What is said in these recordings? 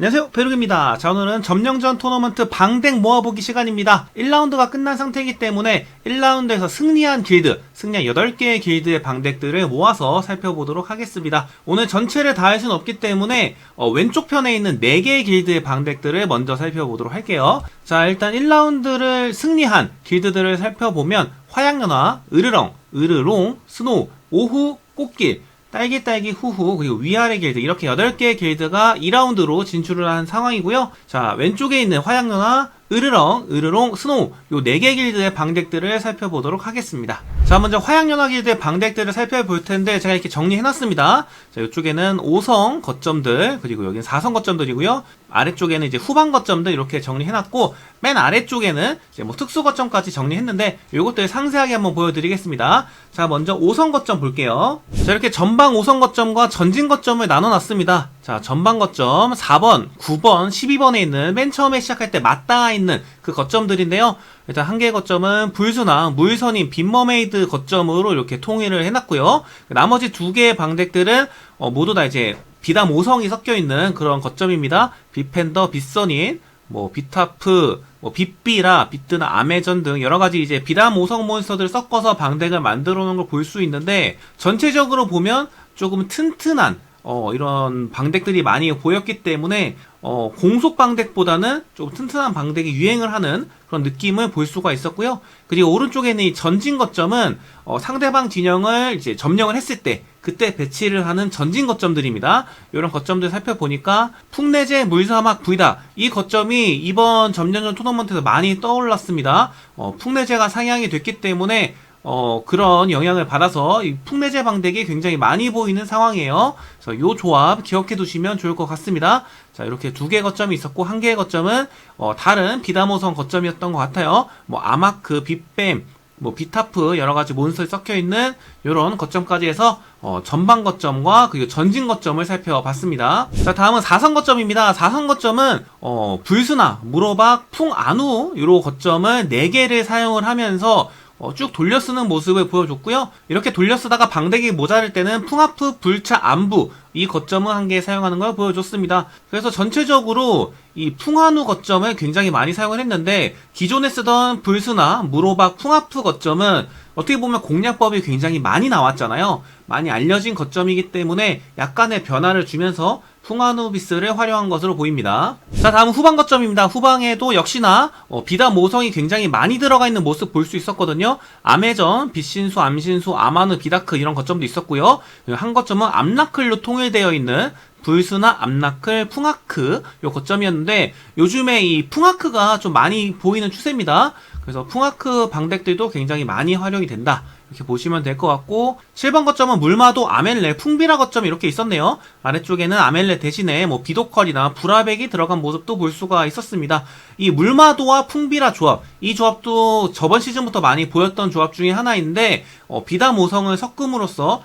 안녕하세요. 베룩입니다. 자 오늘은 점령전 토너먼트 방댕 모아보기 시간입니다. 1라운드가 끝난 상태이기 때문에 1라운드에서 승리한 길드 승리한 8개의 길드의 방덱들을 모아서 살펴보도록 하겠습니다. 오늘 전체를 다 할 수는 없기 때문에 어, 왼쪽 편에 있는 4개의 길드의 방덱들을 먼저 살펴보도록 할게요. 자 일단 1라운드를 승리한 길드들을 살펴보면 화양연화, 으르렁, 으르롱, 스노우, 오후, 꽃길 딸기 딸기 후후 그리고 위아래 길드 이렇게 8개의 길드가 2라운드로 진출을 한 상황이고요. 자 왼쪽에 있는 화양연화 으르렁, 으르롱, 스노우 요 4개 길드의 방덱들을 살펴보도록 하겠습니다. 자 먼저 화양연화 길드의 방덱들을 살펴볼 텐데 제가 이렇게 정리해놨습니다. 자 이쪽에는 5성 거점들 그리고 여기는 4성 거점들이고요. 아래쪽에는 이제 후방 거점들 이렇게 정리해놨고 맨 아래쪽에는 이제 뭐 특수 거점까지 정리했는데 요것들 상세하게 한번 보여드리겠습니다. 자 먼저 5성 거점 볼게요. 자 이렇게 전방 5성 거점과 전진 거점을 나눠놨습니다. 자 전방 거점 4번, 9번, 12번에 있는 맨 처음에 시작할 때 맞닿아 있는 그 거점들인데요. 일단 한 개의 거점은 불수나 물선인 빈머메이드 거점으로 이렇게 통일을 해놨고요. 나머지 두 개의 방덱들은 어, 모두 다 이제 비담 5성이 섞여 있는 그런 거점입니다. 비펜더, 빗선인, 뭐 비타프, 뭐 빗비라, 비트나 아메전 등 여러 가지 이제 비담 5성 몬스터들 섞어서 방덱을 만들어 놓은 걸 볼 수 있는데 전체적으로 보면 조금 튼튼한 어, 이런 방덱들이 많이 보였기 때문에 어, 공속 방덱보다는 좀 튼튼한 방덱이 유행을 하는 그런 느낌을 볼 수가 있었고요. 그리고 오른쪽에 있는 이 전진 거점은 어, 상대방 진영을 이제 점령을 했을 때 그때 배치를 하는 전진 거점들입니다. 이런 거점들 살펴보니까 풍내제 물사막 부이다 이 거점이 이번 점령전 토너먼트에서 많이 떠올랐습니다. 어, 풍내제가 상향이 됐기 때문에 어, 그런 영향을 받아서 이 풍내제 방덱이 굉장히 많이 보이는 상황이에요. 그래서 요 조합 기억해 두시면 좋을 것 같습니다. 자, 이렇게 두개 거점이 있었고, 한 개의 거점은, 어, 다른 비다모성 거점이었던 것 같아요. 뭐, 아마크, 빗뱀, 뭐, 비타프, 여러 가지 몬스터에 섞여 있는 요런 거점까지 해서, 어, 전방 거점과 그리고 전진 거점을 살펴봤습니다. 자, 다음은 4선 거점입니다. 4선 거점은, 어, 불수나, 무로박, 풍 안우, 요로 거점을 4개를 사용을 하면서, 어, 쭉 돌려 쓰는 모습을 보여줬고요. 이렇게 돌려 쓰다가 방대기 모자랄 때는 풍하프, 불차, 안부 이 거점을 한 개 사용하는 걸 보여줬습니다. 그래서 전체적으로 이 풍한우 거점을 굉장히 많이 사용을 했는데 기존에 쓰던 불수나 무로박, 풍하프 거점은 어떻게 보면 공략법이 굉장히 많이 나왔잖아요. 많이 알려진 거점이기 때문에 약간의 변화를 주면서 풍아누비스를 활용한 것으로 보입니다. 자, 다음 후방 거점입니다. 후방에도 역시나 어, 비다 모성이 굉장히 많이 들어가 있는 모습 볼 수 있었거든요. 아메전, 빛신수, 암신수, 아마누, 비다크 이런 거점도 있었고요. 한 거점은 암나클로 통일되어 있는 불수나 암나클, 풍아크 요 거점이었는데 요즘에 이 풍아크가 좀 많이 보이는 추세입니다. 그래서 풍아크 방덱들도 굉장히 많이 활용이 된다. 이렇게 보시면 될 것 같고 7번 거점은 물마도 아멜레 풍비라 거점 이렇게 있었네요 아래쪽에는 아멜레 대신에 뭐 비도컬이나 브라백이 들어간 모습도 볼 수가 있었습니다 이 물마도와 풍비라 조합 이 조합도 저번 시즌부터 많이 보였던 조합 중에 하나인데 어, 비다 모성을 섞음으로써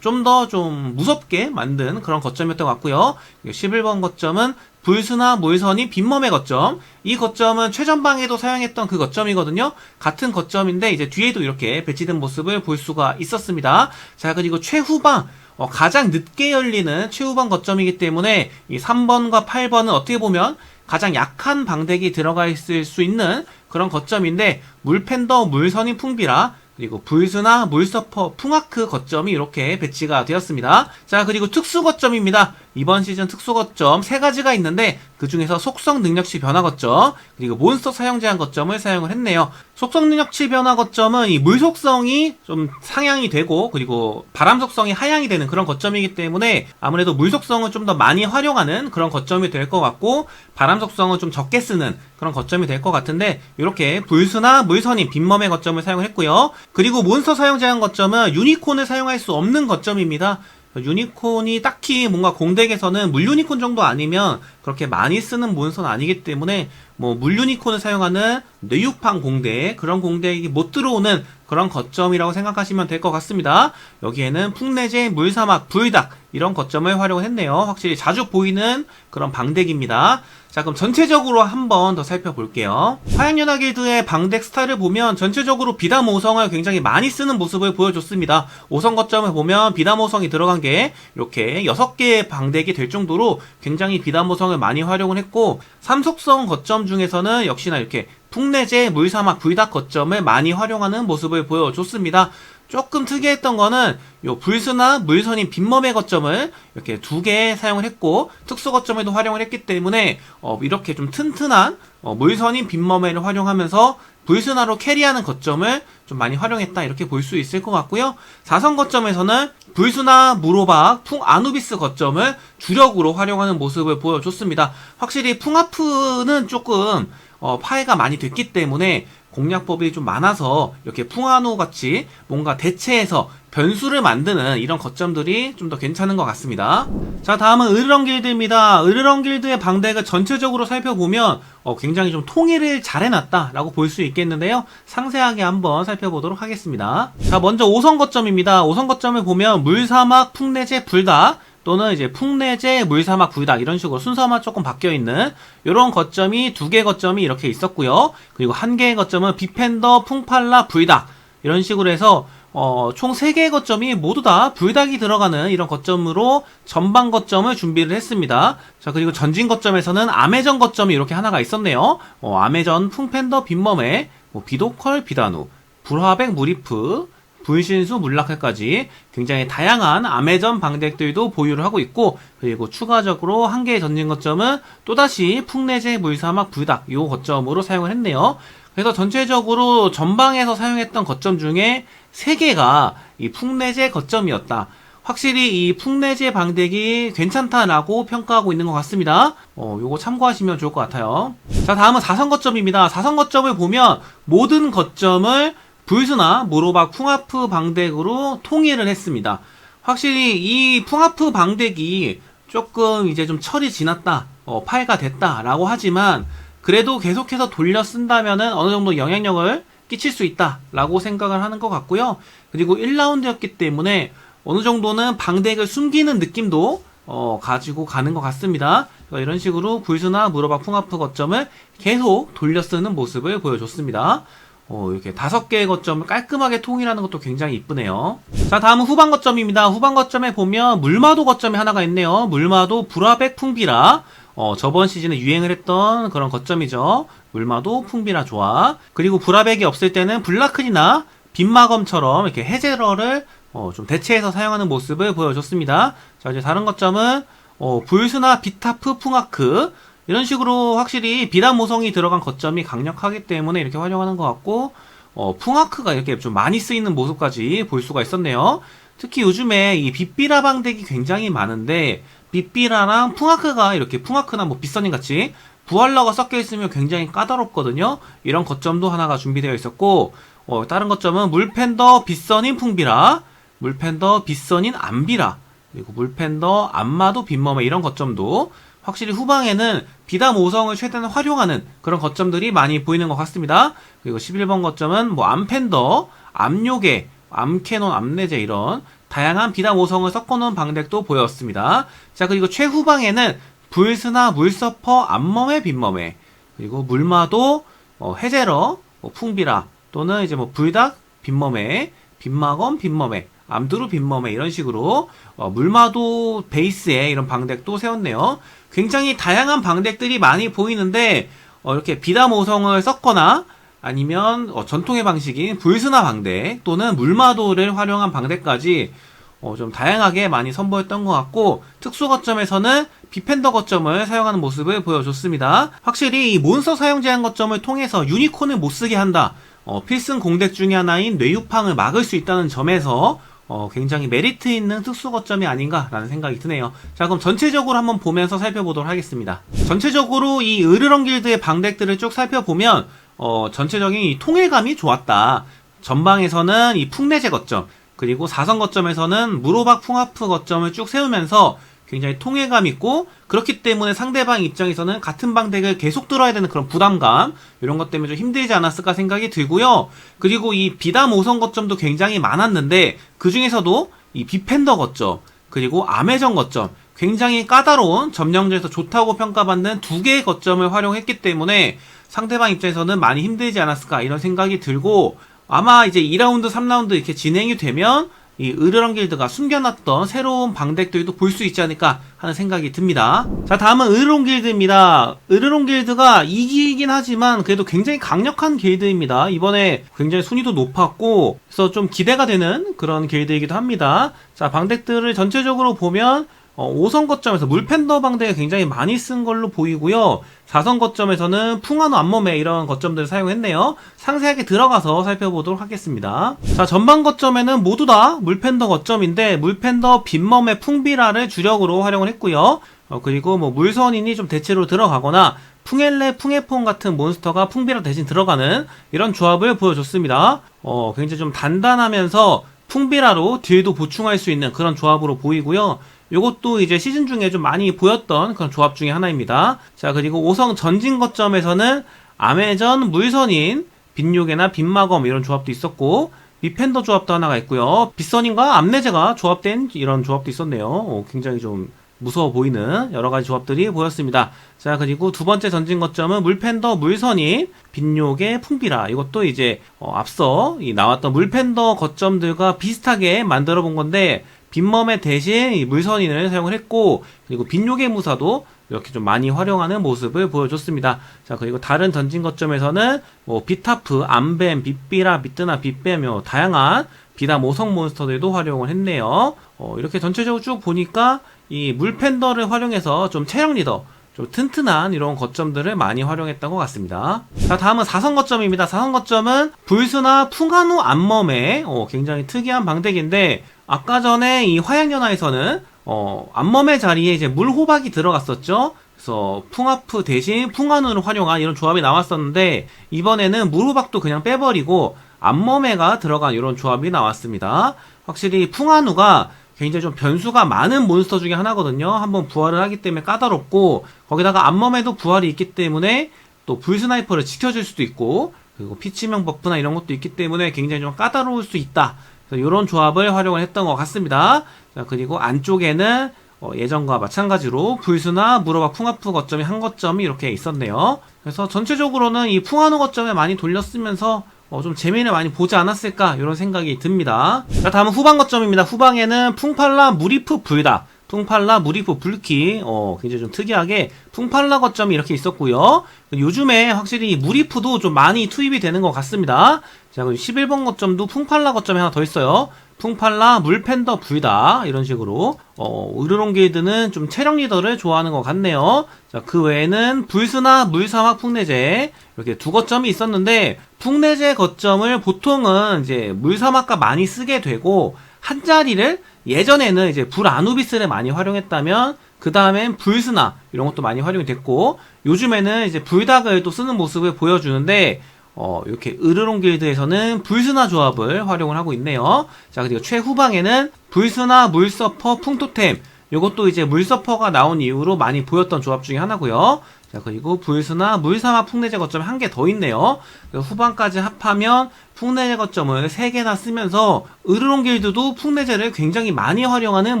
좀더좀 무섭게 만든 그런 거점이었던 것 같고요 11번 거점은 불수나 물선이 빈몸의 거점. 이 거점은 최전방에도 사용했던 그 거점이거든요. 같은 거점인데 이제 뒤에도 이렇게 배치된 모습을 볼 수가 있었습니다. 자, 그리고 최후방. 어, 가장 늦게 열리는 최후방 거점이기 때문에 이 3번과 8번은 어떻게 보면 가장 약한 방덱이 들어가 있을 수 있는 그런 거점인데 물팬더 물선이 풍비라 그리고 불수나 물서퍼 풍아크 거점이 이렇게 배치가 되었습니다. 자 그리고 특수 거점입니다. 이번 시즌 특수 거점 세 가지가 있는데 그 중에서 속성 능력치 변화 거점 그리고 몬스터 사용 제한 거점을 사용을 했네요. 속성 능력치 변화 거점은 이 물 속성이 좀 상향이 되고 그리고 바람 속성이 하향이 되는 그런 거점이기 때문에 아무래도 물 속성을 좀더 많이 활용하는 그런 거점이 될 것 같고 바람 속성을 좀 적게 쓰는 그런 거점이 될 것 같은데 이렇게 불수나 물선인 빈멈의 거점을 사용을 했고요. 그리고 몬스터 사용 제한 거점은 유니콘을 사용할 수 없는 거점입니다. 유니콘이 딱히 뭔가 공덱에서는 물 유니콘 정도 아니면 그렇게 많이 쓰는 몬스터는 아니기 때문에 뭐 물유니콘을 사용하는 뇌유팡 공대 그런 공대에 못 들어오는 그런 거점이라고 생각하시면 될 것 같습니다. 여기에는 풍내제, 물사막, 불닭 이런 거점을 활용을 했네요. 확실히 자주 보이는 그런 방덱입니다. 자 그럼 전체적으로 한 번 더 살펴볼게요. 화양연화 길드의 방덱 스타일을 보면 전체적으로 비담 5성을 굉장히 많이 쓰는 모습을 보여줬습니다. 5성 거점을 보면 비담 5성이 들어간 게 이렇게 6개의 방덱이 될 정도로 굉장히 비담 5성을 많이 활용을 했고 삼속성 거점 중에서는 역시나 이렇게 풍내제, 물사막, 불닭 거점을 많이 활용하는 모습을 보여줬습니다. 조금 특이했던 거는 요 불스나 물선인 빈몸의 거점을 이렇게 두 개 사용을 했고 특수 거점에도 활용을 했기 때문에 어 이렇게 좀 튼튼한 어 물선인 빈몸의를 활용하면서 불스나로 캐리하는 거점을 좀 많이 활용했다 이렇게 볼 수 있을 것 같고요. 사선 거점에서는 불스나 무로박 풍 아누비스 거점을 주력으로 활용하는 모습을 보여줬습니다. 확실히 풍아프는 조금 어, 파해가 많이 됐기 때문에 공략법이 좀 많아서 이렇게 풍화노 같이 뭔가 대체해서 변수를 만드는 이런 거점들이 좀 더 괜찮은 것 같습니다. 자, 다음은 으르렁 길드입니다. 으르렁 길드의 방덱을 전체적으로 살펴보면 어, 굉장히 좀 통일을 잘 해놨다라고 볼 수 있겠는데요. 상세하게 한번 살펴보도록 하겠습니다. 자, 먼저 5선 거점입니다. 5선 거점을 보면 물사막, 풍내제, 불닭, 또는 이제 풍내제, 물사막, 불닭 이런 식으로 순서만 조금 바뀌어 있는 이런 거점이 두 개 거점이 이렇게 있었고요. 그리고 한 개의 거점은 비펜더, 풍팔라, 불닭 이런 식으로 해서 어, 총 3개의 거점이 모두 다 불닭이 들어가는 이런 거점으로 전방 거점을 준비를 했습니다. 자, 그리고 전진 거점에서는 아메전 거점이 이렇게 하나가 있었네요. 어, 아메전, 풍팬더, 빈멈에, 뭐 비도컬, 비다누, 불화백, 무리프, 불신수, 물락회까지 굉장히 다양한 아메전 방덱들도 보유를 하고 있고 그리고 추가적으로 한 개의 전진 거점은 또다시 풍내제, 물사막, 불닭 이 거점으로 사용을 했네요. 그래서 전체적으로 전방에서 사용했던 거점 중에 3개가 이 풍내제 거점이었다. 확실히 이 풍내제 방덱이 괜찮다라고 평가하고 있는 것 같습니다. 어, 요거 참고하시면 좋을 것 같아요. 자, 다음은 4선 거점입니다. 4선 거점을 보면 모든 거점을 불스나 모로박 풍아프 방덱으로 통일을 했습니다. 확실히 이 풍아프 방덱이 조금 이제 좀 철이 지났다, 어, 파해가 됐다라고 하지만 그래도 계속해서 돌려 쓴다면은 어느 정도 영향력을 끼칠 수 있다라고 생각을 하는 것 같고요. 그리고 1라운드였기 때문에 어느 정도는 방덱을 숨기는 느낌도 어, 가지고 가는 것 같습니다. 이런 식으로 불수나 무로박 풍아프 거점을 계속 돌려 쓰는 모습을 보여줬습니다. 어, 이렇게 다섯 개의 거점을 깔끔하게 통일하는 것도 굉장히 이쁘네요. 자, 다음은 후방 거점입니다. 후방 거점에 보면 물마도 거점이 하나가 있네요. 물마도 불화백 풍비라. 어, 저번 시즌에 유행을 했던 그런 거점이죠. 물마도 풍비라 좋아. 그리고 불화백이 없을 때는 블라클이나 빈마검처럼 이렇게 해제러를 어, 좀 대체해서 사용하는 모습을 보여줬습니다. 자, 이제 다른 거점은 어, 불스나 비타프 풍아크 이런 식으로 확실히 비단 모성이 들어간 거점이 강력하기 때문에 이렇게 활용하는 것 같고 어, 풍아크가 이렇게 좀 많이 쓰이는 모습까지 볼 수가 있었네요. 특히 요즘에 이 빗비라 방덱이 굉장히 많은데 빗비라랑 풍아크가 이렇게 풍아크나 뭐 빗선님 같이 부활러가 섞여 있으면 굉장히 까다롭거든요. 이런 거점도 하나가 준비되어 있었고 어, 다른 거점은 물팬더 빗선인 풍비라, 물팬더 빗선인 안비라, 그리고 물팬더 안마도 빗머메 이런 거점도 확실히 후방에는 비담 5성을 최대한 활용하는 그런 거점들이 많이 보이는 것 같습니다. 그리고 11번 거점은 뭐 암팬더, 암요괴, 암캐논, 암내제 이런 다양한 비담 5성을 섞어놓은 방덱도 보였습니다. 자 그리고 최후방에는 불스나 물서퍼, 암멈의 빈멈에 그리고 물마도, 어, 해제러, 뭐 풍비라 또는 이제 뭐 불닭, 빈멈에 빈마검, 빈멈에 암두루 빈멈에 이런 식으로 어, 물마도 베이스에 이런 방덱도 세웠네요. 굉장히 다양한 방덱들이 많이 보이는데 어, 이렇게 비담 5성을 섞거나 아니면 어, 전통의 방식인 불스나 방덱 또는 물마도를 활용한 방덱까지 어, 좀 다양하게 많이 선보였던 것 같고 특수 거점에서는 비펜더 거점을 사용하는 모습을 보여줬습니다. 확실히 이 몬스터 사용 제한 거점을 통해서 유니콘을 못 쓰게 한다. 어, 필승 공덱 중의 하나인 뇌유팡을 막을 수 있다는 점에서 어, 굉장히 메리트 있는 특수 거점이 아닌가라는 생각이 드네요. 자, 그럼 전체적으로 한번 보면서 살펴보도록 하겠습니다. 전체적으로 이 으르렁 길드의 방덱들을 쭉 살펴보면 어, 전체적인 이 통일감이 좋았다. 전방에서는 이 풍내제 거점, 그리고 사선 거점에서는 무로박 풍하프 거점을 쭉 세우면서 굉장히 통해감 있고 그렇기 때문에 상대방 입장에서는 같은 방덱을 계속 들어야 되는 그런 부담감 이런 것 때문에 좀 힘들지 않았을까 생각이 들고요. 그리고 이 비담 5성 거점도 굉장히 많았는데 그 중에서도 이 비펜더 거점 그리고 아메전 거점 굉장히 까다로운 점령전에서 좋다고 평가받는 두 개의 거점을 활용했기 때문에 상대방 입장에서는 많이 힘들지 않았을까 이런 생각이 들고 아마 이제 2라운드, 3라운드 이렇게 진행이 되면 이 으르렁 길드가 숨겨놨던 새로운 방덱들도 볼 수 있지 않을까 하는 생각이 듭니다. 자, 다음은 으르렁 길드입니다. 으르렁 길드가 이기긴 하지만 그래도 굉장히 강력한 길드입니다. 이번에 굉장히 순위도 높았고, 그래서 좀 기대가 되는 그런 길드이기도 합니다. 자, 방덱들을 전체적으로 보면 어, 5선 거점에서 물팬더 방대가 굉장히 많이 쓴 걸로 보이고요. 4선 거점에서는 풍화노 안몸에 이런 거점들을 사용했네요. 상세하게 들어가서 살펴보도록 하겠습니다. 자, 전방 거점에는 모두 다 물팬더 거점인데 물팬더 빈멈의 풍비라를 주력으로 활용을 했고요. 어, 그리고 뭐 물선인이 좀 대체로 들어가거나 풍엘레, 풍해폰 같은 몬스터가 풍비라 대신 들어가는 이런 조합을 보여줬습니다. 어, 굉장히 좀 단단하면서 풍비라로 딜도 보충할 수 있는 그런 조합으로 보이고요. 요것도 이제 시즌 중에 좀 많이 보였던 그런 조합 중에 하나입니다. 자, 그리고 5성 전진 거점에서는 아메전, 물선인, 빈요괴나 빈마검 이런 조합도 있었고, 미펜더 조합도 하나가 있고요. 빗선인과 암내제가 조합된 이런 조합도 있었네요. 어, 굉장히 좀 무서워 보이는 여러 가지 조합들이 보였습니다. 자, 그리고 두 번째 전진 거점은 물팬더, 물선인, 빈욕의 풍비라. 이것도 이제 어, 앞서 이 나왔던 물팬더 거점들과 비슷하게 만들어 본 건데 빈멈의 대신 이 물선인을 사용을 했고 그리고 빈욕의 무사도 이렇게 좀 많이 활용하는 모습을 보여줬습니다. 자 그리고 다른 던진 거점에서는 뭐 비타프, 암뱀, 빗비라, 비뜨나, 빗뱀, 다양한 비다 모성 몬스터들도 활용을 했네요. 어, 이렇게 전체적으로 쭉 보니까 이 물팬더를 활용해서 좀 체력 리더 좀 튼튼한 이런 거점들을 많이 활용했던 것 같습니다. 자, 다음은 4선 거점입니다. 4선 거점은 불수나 풍한우 안멈의 어, 굉장히 특이한 방덱인데 아까 전에 이 화양연화에서는 어, 안멈의 자리에 이제 물호박이 들어갔었죠. 그래서 풍아프 대신 풍한우를 활용한 이런 조합이 나왔었는데 이번에는 물호박도 그냥 빼버리고 안멈에가 들어간 이런 조합이 나왔습니다. 확실히 풍한우가 굉장히 좀 변수가 많은 몬스터 중에 하나거든요. 한번 부활을 하기 때문에 까다롭고 거기다가 앞몸에도 부활이 있기 때문에 또 불스나이퍼를 지켜줄 수도 있고 그리고 피치명 버프나 이런 것도 있기 때문에 굉장히 좀 까다로울 수 있다. 그래서 이런 조합을 활용을 했던 것 같습니다. 자 그리고 안쪽에는 어, 예전과 마찬가지로 불수나 무로바 풍아프 거점이 한 거점이 이렇게 있었네요. 그래서 전체적으로는 이 풍하누 거점에 많이 돌렸으면서 어, 좀 재미를 많이 보지 않았을까 이런 생각이 듭니다. 자 다음은 후방 거점입니다. 후방에는 풍팔라 무리프 불다 풍팔라 무리프 불키 어, 굉장히 좀 특이하게 풍팔라 거점이 이렇게 있었고요. 요즘에 확실히 무리프도 좀 많이 투입이 되는 것 같습니다. 자 그리고 11번 거점도 풍팔라 거점이 하나 더 있어요. 풍팔라 물팬더 불다 이런 식으로 어, 으르롱 게이드는 좀 체력 리더를 좋아하는 것 같네요. 자, 그 외에는 불스나 물사막 풍내제 이렇게 두 거점이 있었는데 풍내제 거점을 보통은 이제 물사막과 많이 쓰게 되고 한 자리를 예전에는 이제 불 아누비스를 많이 활용했다면 그 다음엔 불스나 이런 것도 많이 활용이 됐고 요즘에는 이제 불닭을 또 쓰는 모습을 보여주는데 어, 이렇게 으르롱 길드에서는 불스나 조합을 활용을 하고 있네요. 자, 그리고 최후방에는 불스나 물서퍼 풍토템. 이것도 이제 물서퍼가 나온 이후로 많이 보였던 조합 중에 하나고요. 자, 그리고 불스나 물사마 풍내제 거점이 한개 더 있네요. 후반까지 합하면 풍내제 거점을 3개나 쓰면서 으르롱 길드도 풍내제를 굉장히 많이 활용하는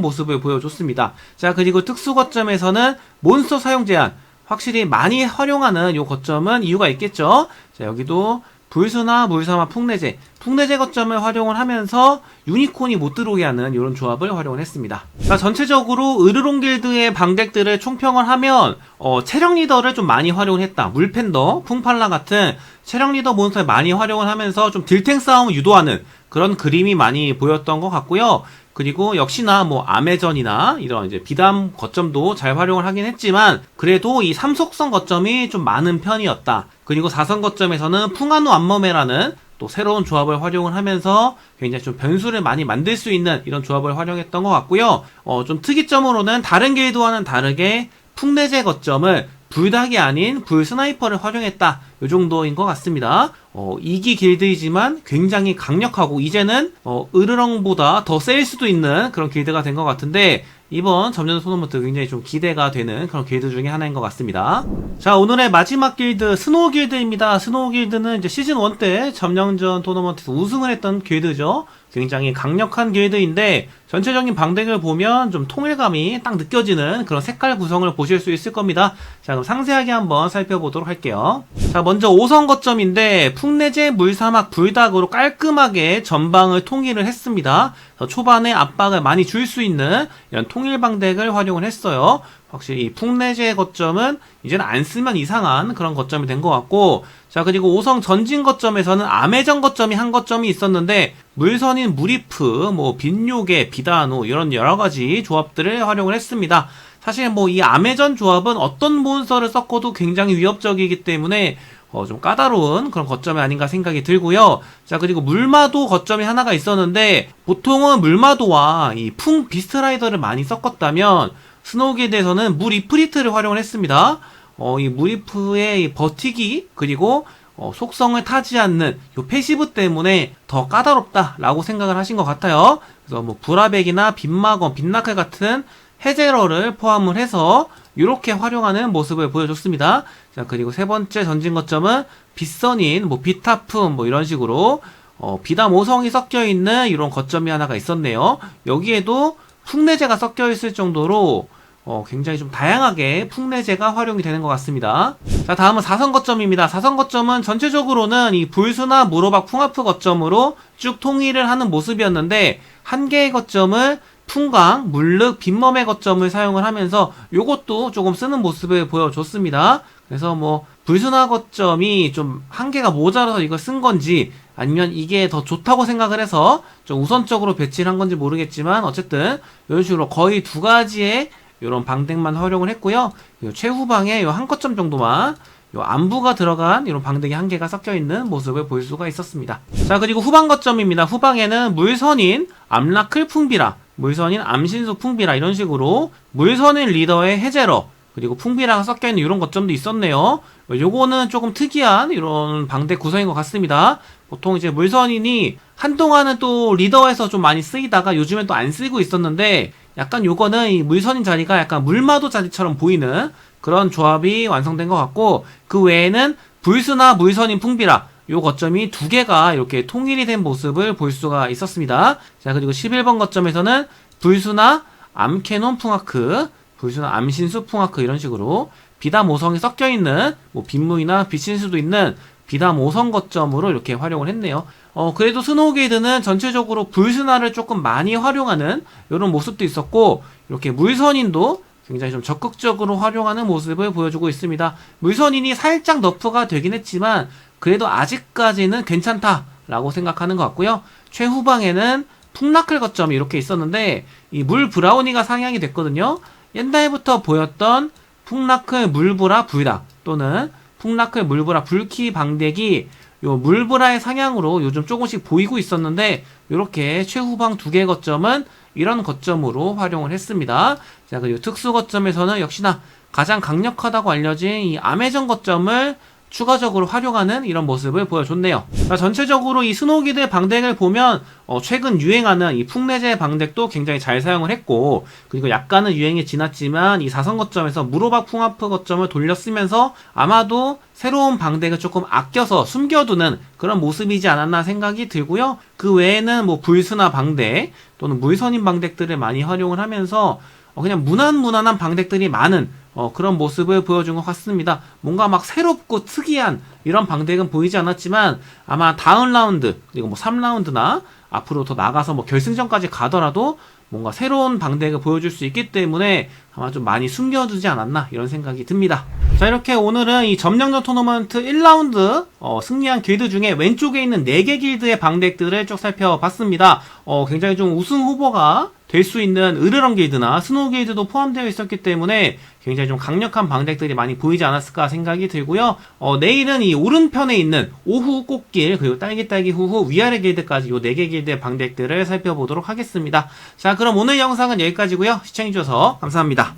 모습을 보여줬습니다. 자, 그리고 특수 거점에서는 몬스터 사용 제한 확실히 많이 활용하는 요 거점은 이유가 있겠죠. 자, 여기도 불수나 물사마 풍내제, 풍내제 거점을 활용을 하면서 유니콘이 못 들어오게 하는 이런 조합을 활용을 했습니다. 자, 전체적으로 으르롱 길드의 방덱들을 총평을 하면 어, 체력 리더를 좀 많이 활용을 했다. 물팬더, 풍팔라 같은 체력 리더 몬스터를 많이 활용을 하면서 좀 딜탱 싸움을 유도하는 그런 그림이 많이 보였던 것 같고요. 그리고 역시나 뭐 아메전이나 이런 이제 비담 거점도 잘 활용을 하긴 했지만 그래도 이 삼속성 거점이 좀 많은 편이었다. 그리고 사선 거점에서는 풍한우 안머메라는 또 새로운 조합을 활용을 하면서 굉장히 좀 변수를 많이 만들 수 있는 이런 조합을 활용했던 것 같고요. 어, 좀 특이점으로는 다른 게이드와는 다르게 풍내제 거점을 불닭이 아닌 불 스나이퍼를 활용했다. 이 정도인 것 같습니다. 어, 2기 길드이지만 굉장히 강력하고 이제는 어, 으르렁보다 더셀 수도 있는 그런 길드가 된 것 같은데 이번 점령 토너먼트 굉장히 좀 기대가 되는 그런 길드 중에 하나인 것 같습니다. 자, 오늘의 마지막 길드 스노우 길드입니다. 스노우 길드는 이제 시즌 1 때 점령전 토너먼트에서 우승을 했던 길드죠. 굉장히 강력한 길드인데 전체적인 방덱을 보면 좀 통일감이 딱 느껴지는 그런 색깔 구성을 보실 수 있을 겁니다. 자, 그럼 상세하게 한번 살펴보도록 할게요. 자, 먼저 5선 거점인데 풍내제 물사막 불닭으로 깔끔하게 전방을 통일을 했습니다. 초반에 압박을 많이 줄 수 있는 이런 통일 방덱을 활용을 했어요. 확실히 이 풍내제 거점은 이제는 안 쓰면 이상한 그런 거점이 된 것 같고 자 그리고 5성 전진 거점에서는 아메전 거점이 한 거점이 있었는데 물선인 무리프 뭐 빈요괴 비다노 이런 여러 가지 조합들을 활용을 했습니다. 사실 뭐이 아메전 조합은 어떤 몬스터를 썼고도 굉장히 위협적이기 때문에 어, 좀 까다로운 그런 거점이 아닌가 생각이 들고요. 자, 그리고 물마도 거점이 하나가 있었는데, 보통은 물마도와 이 풍 비스트라이더를 많이 섞었다면, 스노우기에 대해서는 물 이프리트를 활용을 했습니다. 어, 이 무리프의 이 버티기, 그리고 어, 속성을 타지 않는 요 패시브 때문에 더 까다롭다라고 생각을 하신 것 같아요. 그래서 뭐 브라백이나 빗마검, 빗나클 같은 해제러를 포함을 해서 이렇게 활용하는 모습을 보여줬습니다. 자 그리고 세 번째 전진 거점은 빗선인 뭐 비타품 뭐 이런 식으로 어, 비담 5성이 섞여 있는 이런 거점이 하나가 있었네요. 여기에도 풍내제가 섞여 있을 정도로 어, 굉장히 좀 다양하게 풍내제가 활용이 되는 것 같습니다. 자, 다음은 4선 거점입니다. 4선 거점은 전체적으로는 이 불수나 무로박 풍하프 거점으로 쭉 통일을 하는 모습이었는데, 한 개의 거점을 풍강, 물륵, 빈멈의 거점을 사용을 하면서 요것도 조금 쓰는 모습을 보여줬습니다. 그래서 뭐, 불순화 거점이 좀 한계가 모자라서 이걸 쓴 건지 아니면 이게 더 좋다고 생각을 해서 좀 우선적으로 배치를 한 건지 모르겠지만 어쨌든 이런 식으로 거의 두 가지의 이런 방덱만 활용을 했고요. 요 최후방에 요 한 거점 정도만 요 안부가 들어간 이런 방덱이 한 개가 섞여 있는 모습을 볼 수가 있었습니다. 자 그리고 후방 거점입니다. 후방에는 물선인 암라클 풍비라, 물선인 암신수 풍비라 이런 식으로 물선인 리더의 해제러 그리고 풍비라가 섞여 있는 이런 거점도 있었네요. 요거는 조금 특이한 이런 방대 구성인 것 같습니다. 보통 이제 물선인이 한동안은 또 리더에서 좀 많이 쓰이다가 요즘엔 또 안 쓰이고 있었는데 약간 요거는 이 물선인 자리가 약간 물마도 자리처럼 보이는 그런 조합이 완성된 것 같고 그 외에는 불스나 물선인 풍비라 요 거점이 두 개가 이렇게 통일이 된 모습을 볼 수가 있었습니다. 자 그리고 11번 거점에서는 불수나 암캐논 풍아크 불수나 암신수 풍아크 이런 식으로 비담 5성이 섞여 있는 뭐 빈무이나 비신수도 있는 비담 5성 거점으로 이렇게 활용을 했네요. 어 그래도 스노우게이드는 전체적으로 불순화를 조금 많이 활용하는 이런 모습도 있었고 이렇게 물선인도 굉장히 좀 적극적으로 활용하는 모습을 보여주고 있습니다. 물선인이 살짝 너프가 되긴 했지만 그래도 아직까지는 괜찮다라고 생각하는 것 같고요. 최후방에는 풍나클 거점이 이렇게 있었는데 이 물 브라우니가 상향이 됐거든요. 옛날부터 보였던 풍나클 물브라 불닭 또는 풍나클 물브라 불키 방덱이 요 물브라의 상향으로 요즘 조금씩 보이고 있었는데 이렇게 최후방 두 개 거점은 이런 거점으로 활용을 했습니다. 자 그리고 특수 거점에서는 역시나 가장 강력하다고 알려진 이 아메전 거점을 추가적으로 활용하는 이런 모습을 보여줬네요. 자, 전체적으로 이 스노우기드 방덱을 보면 어, 최근 유행하는 이 풍내제 방덱도 굉장히 잘 사용을 했고 그리고 약간은 유행이 지났지만 이 사선 거점에서 무로박 풍하프 거점을 돌렸으면서 아마도 새로운 방덱을 조금 아껴서 숨겨두는 그런 모습이지 않았나 생각이 들고요. 그 외에는 뭐 불스나 방덱 또는 물선인 방덱들을 많이 활용을 하면서 어, 그냥 무난 무난한 방덱들이 많은 어, 그런 모습을 보여준 것 같습니다. 뭔가 막 새롭고 특이한 이런 방덱은 보이지 않았지만 아마 다음 라운드 그리고 뭐 3라운드나 앞으로 더 나가서 뭐 결승전까지 가더라도 뭔가 새로운 방덱을 보여줄 수 있기 때문에 아마 좀 많이 숨겨두지 않았나 이런 생각이 듭니다. 자 이렇게 오늘은 이 점령전 토너먼트 1라운드 어, 승리한 길드 중에 왼쪽에 있는 4개 길드의 방덱들을 쭉 살펴봤습니다. 어, 굉장히 좀 우승 후보가 될 수 있는 으르렁 길드나 스노우 길드도 포함되어 있었기 때문에 굉장히 좀 강력한 방덱들이 많이 보이지 않았을까 생각이 들고요. 어, 내일은 이 오른편에 있는 오후 꽃길 그리고 딸기딸기 후후 위아래 길드까지 이 4개 길드의 방덱들을 살펴보도록 하겠습니다. 자 그럼 오늘 영상은 여기까지고요. 시청해주셔서 감사합니다.